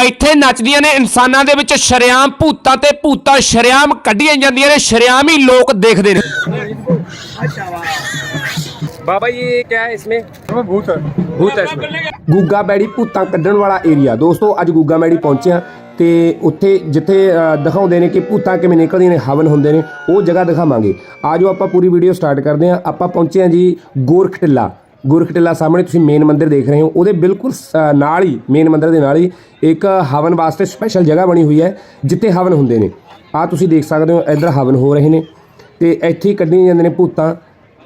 ਇੱਥੇ ਨੱਚਦੀਆਂ ਨੇ ਇਨਸਾਨਾਂ ਦੇ ਵਿੱਚ ਸ਼ਰੇਆਮ ਭੂਤਾਂ ਤੇ ਭੂਤਾਂ ਸ਼ਰੇਆਮ ਕੱਢੀਆਂ ਜਾਂਦੀਆਂ ਨੇ ਸ਼ਰੇਆਮ ਹੀ ਲੋਕ ਦੇਖਦੇ ਨੇ ਬਾਬਾ ਇਹ ਕੀ ਹੈ ਇਸਮੇ इसमें भूत है ਭੂਤ ਹੈ ਇਸਮੇ ਗੁੱਗਾ ਮੈੜੀ ਭੂਤਾਂ ਕੱਢਣ ਵਾਲਾ ਏਰੀਆ ਦੋਸਤੋ ਅੱਜ ਗੁੱਗਾ ਮੈੜੀ ਪਹੁੰਚਿਆ ਤੇ ਉੱਥੇ ਜਿੱਥੇ ਅ, ਦਿਖਾਉਂਦੇ ਨੇ ਕਿ ਭੂਤਾਂ ਕਿਵੇਂ ਨਿਕਲਦੀਆਂ ਨੇ ਹਵਨ ਹੁੰਦੇ ਨੇ ਉਹ ਜਗ੍ਹਾ ਦਿਖਾਵਾਂਗੇ ਆਜੋ ਆਪਾਂ ਪੂਰੀ ਵੀਡੀਓ ਸਟਾਰਟ ਕਰਦੇ ਹਾਂ ਆਪਾਂ ਪਹੁੰਚੇ ਹਾਂ ਜੀ ਗੋਰਖਟਿੱਲਾ ਗੋਰਖਟਿੱਲਾ ਸਾਹਮਣੇ ਤੁਸੀਂ ਮੇਨ ਮੰਦਿਰ ਦੇਖ ਰਹੇ ਹੋ। ਉਹਦੇ ਬਿਲਕੁਲ ਸ- ਨਾਲ ਹੀ ਮੇਨ ਮੰਦਿਰ ਦੇ ਨਾਲ ਹੀ ਇੱਕ ਹਵਨ ਵਾਸਤੇ ਸਪੈਸ਼ਲ ਜਗ੍ਹਾ ਬਣੀ ਹੋਈ ਹੈ, ਜਿੱਥੇ ਹਵਨ ਹੁੰਦੇ ਨੇ। ਆ ਤੁਸੀਂ ਦੇਖ ਸਕਦੇ ਹੋ, ਇੱਧਰ ਹਵਨ ਹੋ ਰਹੇ ਨੇ। ਤੇ ਇੱਥੇ ਹੀ ਕੱਢੀਆਂ ਜਾਂਦੇ ਨੇ ਭੂਤਾਂ।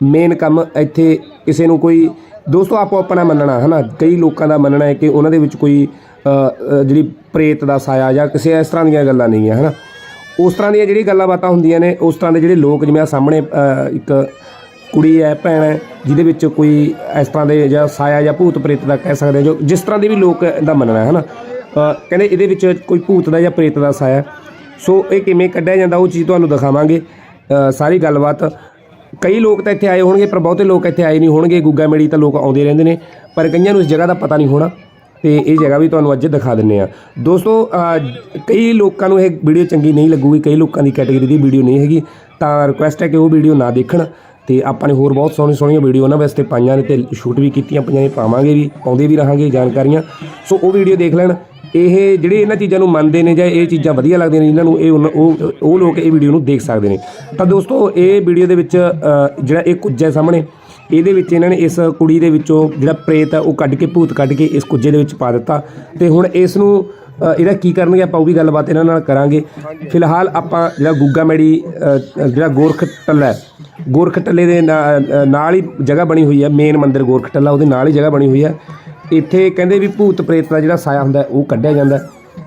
ਮੇਨ ਕੰਮ ਇੱਥੇ ਕਿਸੇ ਨੂੰ ਕੋਈ, ਦੋਸਤੋ, ਆਪੋ ਆਪਣਾ ਮੰਨਣਾ ਹੈ ਨਾ ਕਈ ਲੋਕਾਂ ਦਾ ਮੰਨਣਾ ਹੈ ਕਿ ਉਹਨਾਂ ਦੇ ਵਿੱਚ ਕੋਈ ਜਿਹੜੀ ਪ੍ਰੇਤ ਦਾ ਸਾਇਆ ਜਾਂ ਕਿਸੇ ਇਸ ਤਰ੍ਹਾਂ ਦੀਆਂ ਗੱਲਾਂ ਨਹੀਂ ਹੈ, ਹਨਾ? ਉਸ ਤਰ੍ਹਾਂ ਦੀਆਂ ਜਿਹੜੀ ਗੱਲਾਂ ਬਾਤਾਂ ਹੁੰਦੀਆਂ ਨੇ, ਉਸ ਤਰ੍ਹਾਂ ਦੇ ਜਿਹੜੇ ਲੋਕ ਜਿਵੇਂ ਆ ਸਾਹਮਣੇ ਇੱਕ ਕੁੜੀ ਹੈ ਭੈਣ ਹੈ ਜਿਹਦੇ ਵਿੱਚ ਕੋਈ ਇਸ ਤਰ੍ਹਾਂ ਦੇ ਜਾਂ ਸਾਇਆ ਜਾਂ ਭੂਤ ਪ੍ਰੇਤ ਦਾ ਕਹਿ ਸਕਦੇ ਹਾਂ, ਜੋ ਜਿਸ ਤਰ੍ਹਾਂ ਦੇ ਵੀ ਲੋਕ ਦਾ ਮੰਨਣਾ ਹੈ ਹਨਾ ਕਹਿੰਦੇ ਇਹਦੇ ਵਿੱਚ ਕੋਈ ਭੂਤ ਦਾ ਜਾਂ ਪ੍ਰੇਤ ਦਾ ਸਾਇਆ ਸੋ ਇਹ ਕਿਵੇਂ ਕੱਢਿਆ ਜਾਂਦਾ ਉਹ ਚੀਜ਼ ਤੁਹਾਨੂੰ ਦਿਖਾਵਾਂਗੇ। ਸਾਰੀ ਗੱਲਬਾਤ। ਕਈ ਲੋਕ ਤਾਂ ਇੱਥੇ ਆਏ ਹੋਣਗੇ ਪਰ ਬਹੁਤੇ ਲੋਕ ਇੱਥੇ ਆਏ ਨਹੀਂ ਹੋਣਗੇ। ਗੁੱਗਾ ਮੇੜੀ ਤਾਂ ਲੋਕ ਆਉਂਦੇ ਰਹਿੰਦੇ ਨੇ ਪਰ ਕਈਆਂ ਨੂੰ ਇਸ ਜਗ੍ਹਾ ਦਾ ਪਤਾ ਨਹੀਂ ਹੋਣਾ। ਤੇ ਇਹ ਜਗ੍ਹਾ ਵੀ ਤੁਹਾਨੂੰ ਅੱਜ ਦਿਖਾ ਦਿੰਨੇ ਆ ਦੋਸਤੋ ਕਈ ਲੋਕਾਂ ਨੂੰ ਇਹ ਵੀਡੀਓ ਚੰਗੀ ਨਹੀਂ ਲੱਗੂਗੀ ਕਈ ਲੋਕਾਂ ਦੀ ਕੈਟਾਗਰੀ ਦੀ ਵੀਡੀਓ ਨਹੀਂ ਹੈਗੀ। ਤਾਂ ਰਿਕੁਐਸਟ ਹੈ ਕਿ ਉਹ ਵੀਡੀਓ ਨਾ ਦੇਖਣ। ਤੇ ਆਪਾਂ ਨੇ ਹੋਰ ਬਹੁਤ ਸੋਹਣੀ ਸੋਹਣੀਆਂ ਵੀਡੀਓ ਉਹਨਾਂ ਵਾਸਤੇ ਪਾਈਆਂ ਨੇ ਤੇ ਸ਼ੂਟ ਵੀ ਕੀਤੀਆਂ ਪਈਆਂ ਨੇ, ਪਾਵਾਂਗੇ ਵੀ, ਪਾਉਂਦੇ ਵੀ ਰਹਾਂਗੇ ਜਾਣਕਾਰੀਆਂ। ਸੋ ਉਹ ਵੀਡੀਓ ਦੇਖ ਲੈਣ। ਇਹ ਜਿਹੜੇ ਇਹਨਾਂ ਚੀਜ਼ਾਂ ਨੂੰ ਮੰਨਦੇ ਨੇ ਜਾਂ ਇਹ ਚੀਜ਼ਾਂ ਵਧੀਆ ਲੱਗਦੀਆਂ ਨੇ ਇਹਨਾਂ ਨੂੰ, ਇਹ ਉਹਨਾਂ- ਉਹ ਉਹ ਲੋਕ ਇਹ ਵੀਡੀਓ ਨੂੰ ਦੇਖ ਸਕਦੇ ਨੇ। ਤਾਂ ਦੋਸਤੋ, ਇਹ ਵੀਡੀਓ ਦੇ ਵਿੱਚ ਜਿਹੜਾ ਇਹ ਕੁੱਜਾ ਸਾਹਮਣੇ, ਇਹਦੇ ਵਿੱਚ ਇਹਨਾਂ ਨੇ ਇਸ ਕੁੜੀ ਦੇ ਵਿੱਚੋਂ ਜਿਹੜਾ ਪ੍ਰੇਤ ਹੈ ਉਹ ਕੱਢ ਕੇ, ਭੂਤ ਕੱਢ ਕੇ ਇਸ ਕੁੱਜੇ ਦੇ ਵਿੱਚ ਪਾ ਦਿੱਤਾ। ਤੇ ਹੁਣ ਇਸ ਨੂੰ ਇਹਦਾ ਕੀ ਕਰਨਗੇ ਆਪਾਂ ਉਹ ਵੀ ਗੱਲਬਾਤ ਇਹਨਾਂ ਨਾਲ ਕਰਾਂਗੇ। ਫਿਲਹਾਲ ਆਪਾਂ ਜਿਹੜਾ ਗੁੱਗਾ ਮੈੜੀ ਜਿਹੜਾ ਗੋਰਖ ਟੱਲਾ ਗੋਰਖ ਟੱਲੇ ਦੇ ਨਾਲ ਹੀ ਜਗ੍ਹਾ ਬਣੀ ਹੋਈ ਹੈ ਮੇਨ ਮੰਦਿਰ ਗੋਰਖ ਟੱਲਾ ਉਹਦੇ ਨਾਲ ਹੀ ਜਗ੍ਹਾ ਬਣੀ ਹੋਈ ਹੈ। ਇੱਥੇ ਕਹਿੰਦੇ ਵੀ ਭੂਤ ਪ੍ਰੇਤ ਦਾ ਜਿਹੜਾ ਸਾਇਆ ਹੁੰਦਾ ਉਹ ਕੱਢਿਆ ਜਾਂਦਾ।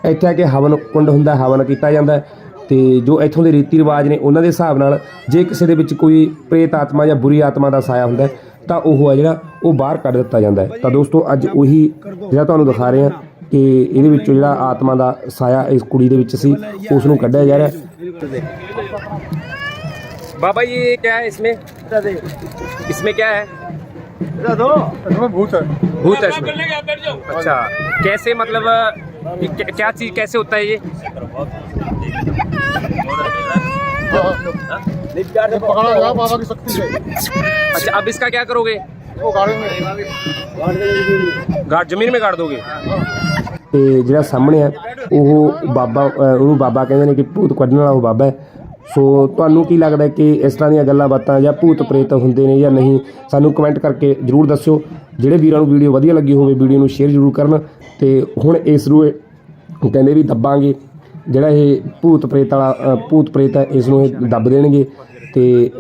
ਇੱਥੇ ਆ ਕੇ ਹਵਨ ਕੁੰਡ ਹੁੰਦਾ ਹਵਨ ਕੀਤਾ ਜਾਂਦਾ ਤੇ ਜੋ ਇੱਥੋਂ ਦੇ ਰੀਤੀ ਰਿਵਾਜ ਨੇ ਉਹਨਾਂ ਦੇ ਹਿਸਾਬ ਨਾਲ ਜੇ ਕਿਸੇ ਦੇ ਵਿੱਚ ਕੋਈ ਪ੍ਰੇਤ ਆਤਮਾ ਜਾਂ ਬੁਰੀ ਆਤਮਾ ਦਾ ਸਾਇਆ ਹੁੰਦਾ ਤਾਂ ਉਹ ਹੈ ਜਿਹੜਾ ਉਹ ਬਾਹਰ ਕੱਢ ਦਿੱਤਾ ਜਾਂਦਾ ਤਾਂ ਦੋਸਤੋ ਅੱਜ ਉਹੀ ਜਿਹੜਾ ਤੁਹਾਨੂੰ ਦਿਖਾ ਰਹੇ ਹਾਂ ਕਿ ਇਹਦੇ ਵਿੱਚੋਂ ਜਿਹੜਾ ਆਤਮਾ ਦਾ ਸਾਇਆ ਇਸ ਕੁੜੀ ਦੇ ਵਿੱਚ ਸੀ ਉਸ ਨੂੰ ਕੱਢਿਆ ਜਾ ਰਿਹਾ ਬਾਬਾ ਇਹ ਕੀ ਹੈ ਇਸਮੇ इसमें क्या है इसमें भूत है भूत है इसमें अच्छा कैसे मतलब ये क्या क्या चीज कैसे होता है ये ये पकड़ा गया बाबा की शक्ति से अच्छा अब इसका क्या करोगे वो गाड़ी में ਗਾੜ ਜ਼ਮੀਨ ਮੇ ਗਾੜ ਦੋਗੇ ਤੇ ਜਿਹੜਾ ਸਾਹਮਣੇ ਆ, ਉਹ ਬਾਬਾ ਉਹਨੂੰ ਬਾਬਾ ਕਹਿੰਦੇ ਨੇ ਕਿ ਭੂਤ ਕੱਢਣ ਵਾਲਾ ਉਹ ਬਾਬਾ ਹੈ। ਸੋ ਤੁਹਾਨੂੰ ਕੀ ਲੱਗਦਾ ਕਿ ਇਸ ਤਰ੍ਹਾਂ ਦੀਆਂ ਗੱਲਾਂ ਬਾਤਾਂ ਜਾਂ ਭੂਤ ਪ੍ਰੇਤ ਹੁੰਦੇ ਨੇ ਜਾਂ ਨਹੀਂ, ਸਾਨੂੰ ਕਮੈਂਟ ਕਰਕੇ ਜਰੂਰ ਦੱਸਿਓ। ਜਿਹੜੇ ਵੀਰਾਂ ਨੂੰ ਵੀਡੀਓ ਵਧੀਆ ਲੱਗੀ ਹੋਵੇ ਵੀਡੀਓ ਨੂੰ ਸ਼ੇਅਰ ਜਰੂਰ ਕਰਨ। ਤੇ ਹੁਣ ਇਸ ਨੂੰ ਇਹ ਕਹਿੰਦੇ ਵੀ ਦੱਬਾਂਗੇ। ਜਿਹੜਾ ਇਹ ਭੂਤ ਪ੍ਰੇਤ ਵਾਲਾ ਭੂਤ ਪ੍ਰੇਤ ਹੈ, ਇਸ ਨੂੰ ਇਹ ਦੱਬ ਦੇਣਗੇ। ਤੇ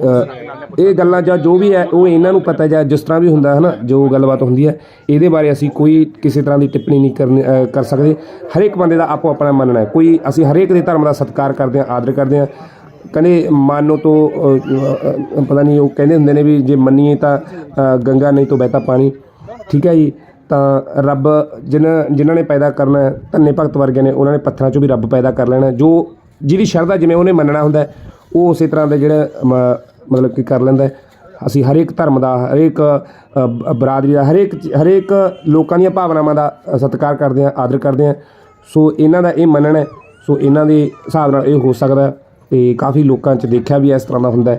ਇਹ ਗੱਲਾਂ ਜਾਂ ਜੋ ਵੀ ਹੈ ਉਹ ਇਹਨਾਂ ਨੂੰ ਪਤਾ ਜਾਂ ਜਿਸ ਤਰ੍ਹਾਂ ਵੀ ਹੁੰਦਾ ਹੈ ਨਾ ਜੋ ਗੱਲਬਾਤ ਹੁੰਦੀ ਹੈ ਇਹਦੇ ਬਾਰੇ ਅਸੀਂ ਕੋਈ ਕਿਸੇ ਤਰ੍ਹਾਂ ਦੀ ਟਿੱਪਣੀ ਨਹੀਂ ਕਰਨੀ ਅ, ਕਰ ਸਕਦੇ। ਹਰੇਕ ਬੰਦੇ ਦਾ ਆਪੋ ਆਪਣਾ ਮੰਨਣਾ ਹੈ। ਕੋਈ ਅਸੀਂ ਹਰੇਕ ਦੇ ਧਰਮ ਦਾ ਸਤਿਕਾਰ ਕਰਦੇ ਹਾਂ ਆਦਰ ਕਰਦੇ ਹਾਂ। ਕਹਿੰਦੇ ਮਾਨੋ ਤੋਂ ਅ, ਅ, ਪਤਾ ਨਹੀਂ ਉਹ ਕਹਿੰਦੇ ਹੁੰਦੇ ਨੇ ਵੀ ਜੇ ਮੰਨੀਏ ਤਾਂ ਅ, ਗੰਗਾ ਨਹੀਂ ਤੋਂ ਬਹਿਤਾ ਪਾਣੀ। ਠੀਕ ਹੈ ਜੀ? ਤਾਂ ਰੱਬ ਜਿਨ੍ਹਾਂ ਜਿਨ੍ਹਾਂ ਨੇ ਪੈਦਾ ਕਰਨਾ ਹੈ, ਧੰਨੇ ਭਗਤ ਵਰਗੇ ਨੇ ਉਹਨਾਂ ਨੇ ਪੱਥਰਾਂ ਚੋਂ ਵੀ ਰੱਬ ਪੈਦਾ ਕਰ ਲੈਣਾ ਹੈ। ਜੋ ਜਿਹਦੀ ਸ਼ਰਧਾ ਜਿਵੇਂ ਉਹਨੇ ਮੰਨਣਾ ਹੁੰਦਾ ਹੈ, ਉਹ ਉਸੇ ਤਰ੍ਹਾਂ ਦੇ ਜਿਹੜਾ ਮ- ਮਤਲਬ ਕਿ ਕਰ ਲੈਂਦਾ ਅਸੀਂ ਹਰੇਕ ਧਰਮ ਦਾ, ਹਰੇਕ ਬਰਾਦਰੀ ਦਾ ਹਰੇਕ ਹਰੇਕ ਲੋਕਾਂ ਦੀਆਂ ਭਾਵਨਾਵਾਂ ਦਾ ਸਤਿਕਾਰ ਕਰਦੇ ਹਾਂ, ਆਦਰ ਕਰਦੇ ਹਾਂ। ਸੋ ਇਹਨਾਂ ਦਾ ਇਹ ਮੰਨਣਾ ਸੋ ਇਹਨਾਂ ਦੇ ਹਿਸਾਬ ਨਾਲ ਇਹ ਹੋ ਸਕਦਾ ਹੈ ਤੇ ਕਾਫੀ ਲੋਕਾਂ 'ਚ ਦੇਖਿਆ ਵੀ ਇਸ ਤਰ੍ਹਾਂ ਦਾ ਹੁੰਦਾ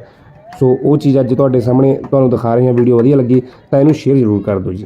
ਸੋ ਉਹ ਚੀਜ਼ ਅੱਜ ਤੁਹਾਡੇ ਸਾਹਮਣੇ ਤੁਹਾਨੂੰ ਦਿਖਾ ਰਹੇ ਹਾਂ। ਵੀਡੀਓ ਵਧੀਆ ਲੱਗੀ ਤਾਂ ਇਹਨੂੰ ਸ਼ੇਅਰ ਜ਼ਰੂਰ ਕਰ ਦਿਓ ਜੀ।